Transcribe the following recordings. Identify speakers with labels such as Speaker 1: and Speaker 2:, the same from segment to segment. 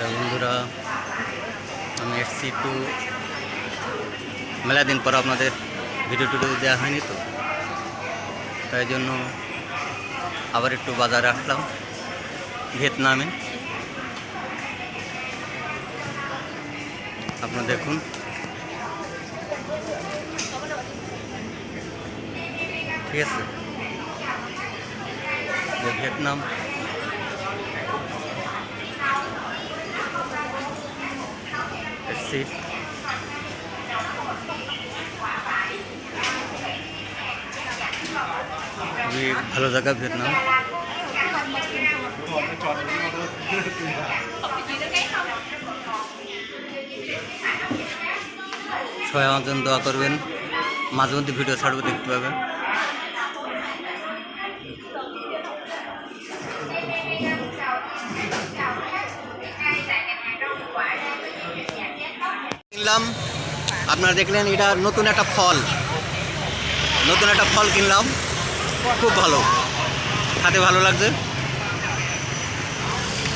Speaker 1: Hello বন্ধুরা, আমি এসছি একটু মেলা দিন পর আপনাদের ভিডিও টিডিও দেওয়া হয়নি তো। তাই জন্য আবার একটু বাজারে আসলাম, ভিয়েতনামে। আপনারা দেখুন। ঠিক আছে। ভিয়েতনাম এসছি খুবই ভালো জায়গা ভিয়েতনাম। সবাই আমার জন্য দোয়া করবেন। মাঝে মধ্যে ভিডিও ছাড়বো দেখতে পাবেন। কিনলাম। আপনারা দেখলেন এটা নতুন একটা ফল। নতুন একটা ফল কিনলাম। খুব ভালো। খেতে ভালো লাগছে।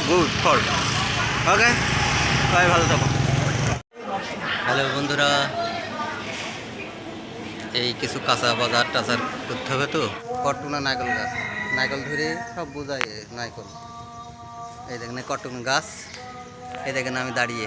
Speaker 1: গুড ফল ওকে সবাই ভালো থাকো। হ্যালো বন্ধুরা। এই কিছু কাঁচা বাজার টাচার করতে হবে তো? কটুনা নারকেল গাছ। নারকেল ধরে সব বোঝায় নারকেল এই দেখেন কটুন গাছ। এই দেখেন আমি দাঁড়িয়ে।